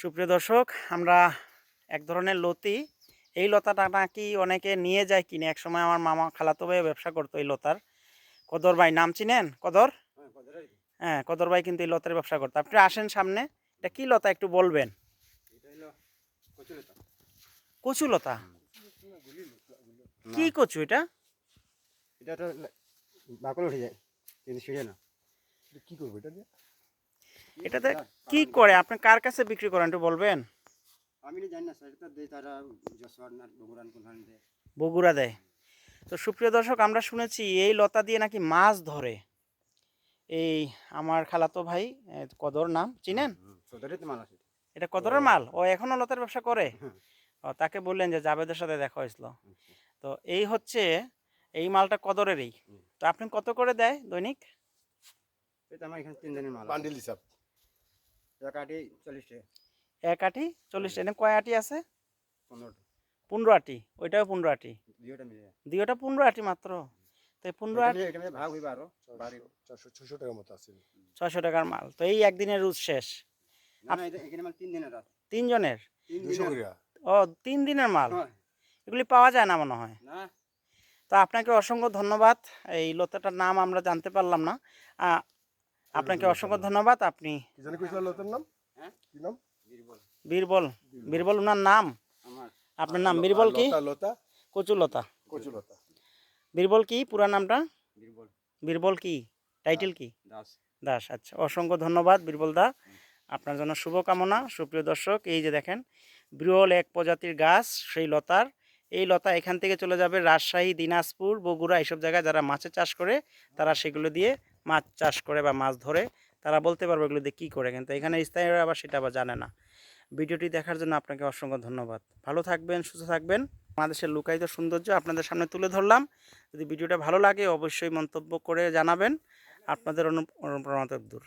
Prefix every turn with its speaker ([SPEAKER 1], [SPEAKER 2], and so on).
[SPEAKER 1] সুপ্রিয় দর্শক আমরা এক ধরনের লতি। এই লতাটা নাকি অনেকে নিয়ে যায় কিনে। এক সময় আমার মামা খালাতো ভাই ব্যবসা করতো এই লতার। কদর ভাই নাম চিনেন? কদর? হ্যাঁ কদর ভাই। কিন্তু এই লতার ব্যবসা করতো। আপনি আসেন সামনে। এটা কি লতা একটু বলবেন? কচু লতা। কি কচু এটা?
[SPEAKER 2] এটা বাকল উঠে যায়। কিন্তু না।
[SPEAKER 3] এটা কি করব এটা দিয়ে?
[SPEAKER 1] এটাতে কি করে? আপনি কার কাছে বিক্রি করেন একটু বলবেন?
[SPEAKER 2] আমি জানি না স্যার এটা দেয় তারা যশোর না বগুড়ান দেয়।
[SPEAKER 1] বগুড়া দেয়। তো সুপ্রিয় দর্শক আমরা শুনেছি এই লতা দিয়ে নাকি মাছ ধরে। এই আমার খালাতো ভাই কদর নাম চিনেন? এটা কদরের মাল? ও এখনও লতার ব্যবসা করে? ও তাকে বললেন যে জাবেদের সাথে দেখা হয়েছিল। তো এই হচ্ছে এই মালটা কদরেরই। তো আপনি কত করে দেয় দৈনিক?
[SPEAKER 2] এটা আমার এখানে তিন দিনের মাল
[SPEAKER 3] বান্ডিল হিসাব।
[SPEAKER 2] এক আটি চল্লিশ টাকা
[SPEAKER 1] এক আটি চল্লিশ। এনে কয় আটি আছে?
[SPEAKER 2] পনেরোটা।
[SPEAKER 1] পনেরো আটি ওইটাও পনেরো আটি
[SPEAKER 2] দুইটা মিলে।
[SPEAKER 1] দুইটা পনেরো আটি মাত্র? তো এই পনেরো আটি
[SPEAKER 2] মিলে- এটা মিলে ভাগ হইবা
[SPEAKER 3] আরও। ছশো টাকার মতো আছে।
[SPEAKER 1] ছয়শো টাকার মাল। তো এই একদিনের রুজ শেষ।
[SPEAKER 2] না না এটা- এখানে মাল তিন দিনের রাত।
[SPEAKER 1] তিনজনের? ও তিন দিনের মাল এগুলি পাওয়া যায় না মনে হয়?
[SPEAKER 2] না।
[SPEAKER 1] তো আপনাকে অসংখ্য ধন্যবাদ। এই লতাটার নাম আমরা জানতে পারলাম না। আপনাকে অসংখ্য ধন্যবাদ। আপনি
[SPEAKER 3] কি জানি কইছিল লোকের নাম?
[SPEAKER 2] হ্যাঁ?
[SPEAKER 3] কি নাম?
[SPEAKER 2] বীরবল।
[SPEAKER 1] বীরবল। বীরবল। ওনার নাম? আপনার নাম বীরবল কি?
[SPEAKER 3] লতা লতা।
[SPEAKER 1] কচুলতা। বীরবল কি? পুরা নামটা?
[SPEAKER 2] বীরবল।
[SPEAKER 1] বীরবল কি? টাইটেল কি?
[SPEAKER 2] দাস।
[SPEAKER 1] দাস। আচ্ছা অসংখ্য ধন্যবাদ বীরবল দা। আপনার জন্য শুভকামনা। সুপ্রিয় দর্শক এই যে দেখেন বিরল এক প্রজাতির গাছ সেই লতার এই লতা এখান থেকে চলে যাবে রাজশাহী, দিনাজপুর, বগুড়া এইসব জায়গায় যারা মাছের চাষ করে, তারা সেগুলো দিয়ে মাছ চাষ করে বা মাছ ধরে, তারা বলতে পারবে এগুলো দিয়ে কী করে। কিন্তু এখানে স্থায়ীরা আবার সেটা আবার জানে না। ভিডিওটি দেখার জন্য আপনাকে অসংখ্য ধন্যবাদ। ভালো থাকবেন, সুস্থ থাকবেন। বাংলাদেশের লুকায়িত সৌন্দর্য আপনাদের সামনে তুলে ধরলাম। যদি ভিডিওটা ভালো লাগে, অবশ্যই মন্তব্য করে জানাবেন। আপনাদের অনু অনুপ্রেরণা দূর।